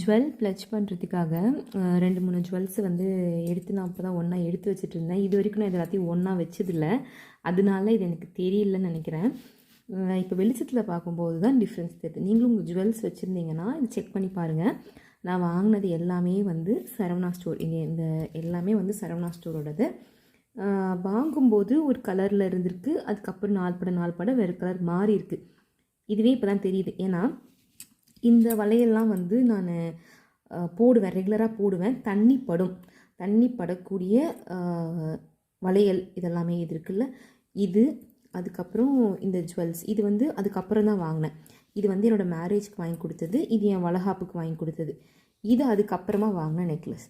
Jewel pledge பண்ணுறதுக்காக ரெண்டு மூணு ஜுவல்ஸ் வந்து எடுத்து நான் அப்போ தான் ஒன்றா எடுத்து வச்சுட்டு இருந்தேன் இது வரைக்கும் நான் இது எல்லாத்தையும் ஒன்றா வச்சதில்ல. அதனால இது எனக்கு தெரியலன்னு நினைக்கிறேன். இப்போ வெளிச்சத்தில் பார்க்கும்போது தான் டிஃப்ரென்ஸ் தெரியுது. நீங்களும் உங்கள் ஜுவல்ஸ் வச்சுருந்தீங்கன்னா இது செக் பண்ணி பாருங்கள் நான் வாங்கினது எல்லாமே வந்து சரவணா ஸ்டோர் இங்கே இந்த எல்லாமே வந்து சரவணா ஸ்டோரோடது. வாங்கும்போது ஒரு கலரில் இருந்திருக்கு. அதுக்கப்புறம் நாள் பட நாள் பட வேறு கலர் மாறி இருக்குது இதுவே இப்போ தான் தெரியுது. ஏன்னா இந்த வளையல்லாம் வந்து நான் போடுவேன். ரெகுலராக போடுவேன். தண்ணி படும். தண்ணி படக்கூடிய வளையல் இதெல்லாமே இது இருக்குல்ல. இது அதுக்கப்புறம் இந்த ஜுவல்ஸ். இது வந்து அதுக்கப்புறம் தான் வாங்கினேன். இது வந்து என்னோடய மேரேஜ்க்கு வாங்கி கொடுத்தது. இது என் வளகாப்புக்கு வாங்கி கொடுத்தது. இது அதுக்கப்புறமா வாங்கின நெக்லஸ்.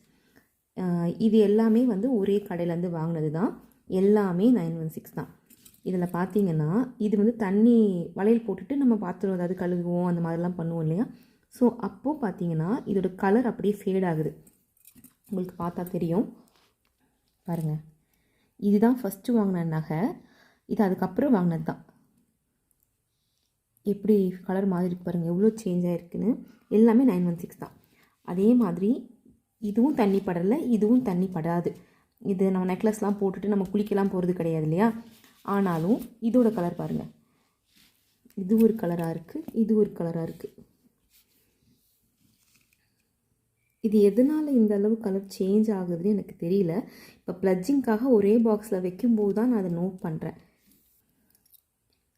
இது எல்லாமே வந்து ஒரே கடையிலேருந்து வாங்கினது தான். எல்லாமே நைன் ஒன் சிக்ஸ் தான். இதில் பார்த்தீங்கன்னா இது வந்து தண்ணி வளையல் போட்டுட்டு நம்ம பாத்திரம் ஏதாவது கழுகுவோம் அந்த மாதிரிலாம் பண்ணுவோம் இல்லையா? ஸோ அப்போது பார்த்தீங்கன்னா இதோட கலர் அப்படியே ஃபேட் ஆகுது. உங்களுக்கு பார்த்தா தெரியும். பாருங்கள் இதுதான் ஃபஸ்ட்டு வாங்கின நகை. இது அதுக்கப்புறம் வாங்கினது தான். எப்படி கலர் மாதிரி இருக்கு பாருங்கள் எவ்வளோ சேஞ்ச் ஆகிருக்குன்னு எல்லாமே நைன் ஒன் சிக்ஸ் தான். அதே மாதிரி இதுவும் தண்ணி படலை இதுவும் தண்ணி படாது. இது நம்ம நெக்லஸ்லாம் போட்டுட்டு நம்ம குளிக்கலாம் போகிறது கிடையாது இல்லையா? ஆனாலும் இதோட கலர் பாருங்கள் இது ஒரு கலராக இருக்குது இது ஒரு கலராக இருக்குது இது எதனால் இந்த அளவு கலர் சேஞ்ச் ஆகுதுன்னு எனக்கு தெரியல. இப்போ ப்ளஜ்ஜிங்காக ஒரே பாக்ஸில் வைக்கும்போது தான் நான் அதை நோட் பண்ணுறேன்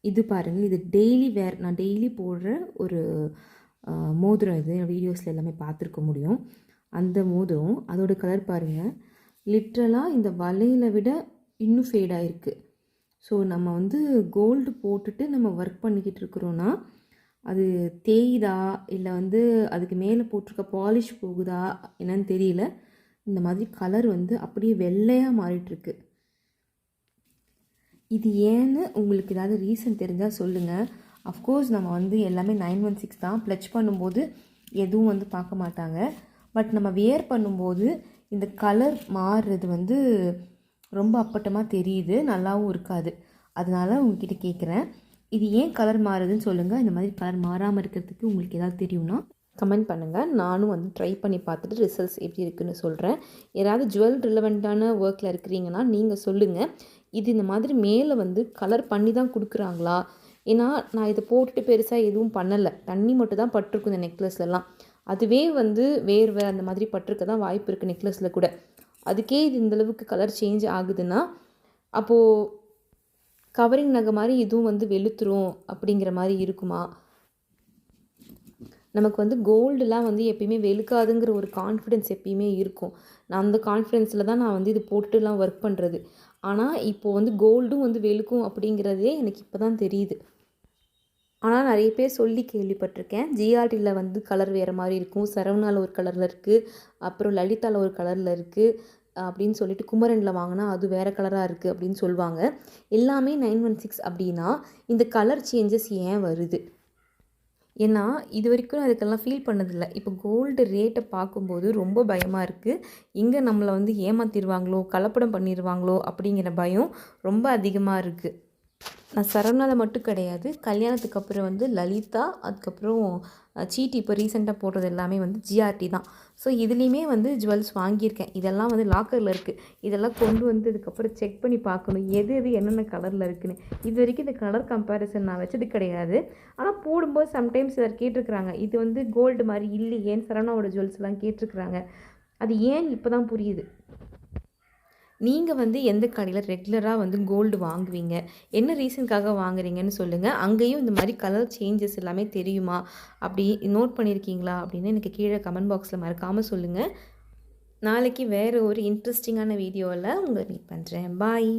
இது பாருங்கள் இது டெய்லி வேர் நான் டெய்லி போடுற ஒரு மோதிரம் இது. வீடியோஸில் எல்லாமே பார்த்துருக்க முடியும். அந்த மோதிரம் அதோடய கலர் பாருங்கள் லிட்ரலாக இந்த வலையில விட இன்னும் ஃபேடாகிருக்கு ஸோ நம்ம வந்து கோல்டு போட்டுட்டு நம்ம ஒர்க் பண்ணிக்கிட்டு இருக்கிறோன்னா அது தேயுதா? இல்லை வந்து அதுக்கு மேலே போட்டிருக்க பாலிஷ் போகுதா? என்னன்னு தெரியல. இந்த மாதிரி கலர் வந்து அப்படியே வெள்ளையாக மாறிட்டுருக்கு. இது ஏன்னு உங்களுக்கு ஏதாவது ரீசன் தெரிஞ்சால் சொல்லுங்கள் அஃப்கோர்ஸ் நம்ம வந்து எல்லாமே நைன் ஒன் சிக்ஸ் தான். ப்ளச் பண்ணும்போது எதுவும் வந்து பார்க்க மாட்டாங்க. பட் நம்ம வியர் பண்ணும்போது இந்த கலர் மாறுறது வந்து ரொம்ப அப்பட்டமாக தெரியுது நல்லாவும் இருக்காது. அதனால் உங்ககிட்ட கேட்குறேன் இது ஏன் கலர் மாறுதுன்னு சொல்லுங்கள் இந்த மாதிரி கலர் மாறாமல் இருக்கிறதுக்கு உங்களுக்கு ஏதாவது தெரியும்னா கமெண்ட் பண்ணுங்கள் நானும் வந்து ட்ரை பண்ணி பார்த்துட்டு ரிசல்ட்ஸ் எப்படி இருக்குன்னு சொல்கிறேன் ஏதாவது ஜுவல் ரிலவெண்ட்டான ஒர்க்கில் இருக்கிறீங்கன்னா நீங்கள் சொல்லுங்கள் இது இந்த மாதிரி மேலே வந்து கலர் பண்ணி தான் கொடுக்குறாங்களா? ஏன்னா நான் இதை போட்டுட்டு பெருசாக எதுவும் பண்ணலை. தண்ணி மட்டும் தான் பட்டிருக்கும் இந்த நெக்லஸ்லலாம் அதுவே வந்து வேர்வை அந்த மாதிரி பட்டிருக்க தான் வாய்ப்பு இருக்குது நெக்லஸில் கூட. அதுக்கே இது இந்த அளவுக்கு கலர் சேஞ்ச் ஆகுதுன்னா அப்போது கவரிங் நகை மாதிரி இதுவும் வந்து வெளுத்துரும் அப்படிங்கிற மாதிரி இருக்குமா? நமக்கு வந்து கோல்டுலாம் வந்து எப்பயுமே வெளுக்காதுங்கிற ஒரு கான்ஃபிடென்ஸ் எப்பயுமே இருக்கும். நான் அந்த கான்ஃபிடென்ஸில் தான் நான் வந்து இது போட்டுலாம் ஒர்க் பண்ணுறது ஆனால் இப்போ வந்து கோல்டும் வந்து வெளுக்கும் அப்படிங்கிறதே எனக்கு இப்போ தான் தெரியுது. ஆனால் நிறைய பேர் சொல்லி கேள்விப்பட்டிருக்கேன். ஜிஆர்டியில் வந்து கலர் வேறு மாதிரி இருக்கும். சரவணாவில் ஒரு கலரில் இருக்குது அப்புறம் லலிதாவில் ஒரு கலரில் இருக்குது அப்படின்னு சொல்லிட்டு குமரனில் வாங்கினா அது வேறு கலராக இருக்குது அப்படின்னு சொல்லுவாங்க. எல்லாமே நைன் ஒன் சிக்ஸ் அப்படின்னா இந்த கலர் சேஞ்சஸ் ஏன் வருது? ஏன்னா இது வரைக்கும் அதுக்கெல்லாம் ஃபீல் பண்ணதில்லை. இப்போ கோல்டு ரேட்டை பார்க்கும்போது ரொம்ப பயமாக இருக்குது இங்கே நம்மளை வந்து ஏமாத்திடுவாங்களோ கலப்படம் பண்ணிடுவாங்களோ அப்படிங்கிற பயம் ரொம்ப அதிகமாக இருக்குது நான் சரவணாவில் மட்டும் கிடையாது. கல்யாணத்துக்கு அப்புறம் வந்து லலிதா அதுக்கப்புறம் சீட்டி இப்போ ரீசெண்டாக போடுறது எல்லாமே வந்து ஜிஆர்டி தான். ஸோ இதுலேயுமே வந்து ஜுவல்ஸ் வாங்கியிருக்கேன். இதெல்லாம் வந்து லாக்கரில் இருக்குது இதெல்லாம் கொண்டு வந்து இதுக்கப்புறம் செக் பண்ணி பார்க்கணும். எது எது என்னென்ன கலரில் இருக்குன்னு. இது வரைக்கும் இந்த கலர் கம்பேரிசன் நான் வச்சது கிடையாது. ஆனால் போடும்போது சம்டைம்ஸ் சிலர் கேட்டிருக்கிறாங்க இது வந்து கோல்டு மாதிரி இல்லையேன்னு சரவணாவோட ஜுவல்ஸ்லாம் கேட்டிருக்கிறாங்க. அது ஏன் இப்போ தான் புரியுது? நீங்கள் வந்து எந்த கடையில் ரெகுலராக வந்து கோல்டு வாங்குவீங்க? என்ன ரீசனுக்காக வாங்குறீங்கன்னு சொல்லுங்கள் அங்கேயும் இந்த மாதிரி கலர் சேஞ்சஸ் எல்லாமே தெரியுமா? அப்படி நோட் பண்ணியிருக்கீங்களா அப்படின்னு எனக்கு கீழே கமெண்ட் பாக்ஸில் மறக்காமல் சொல்லுங்கள் நாளைக்கு வேறு ஒரு இன்ட்ரெஸ்டிங்கான வீடியோவில் உங்களை மீட் பண்ணுறேன் பாய்.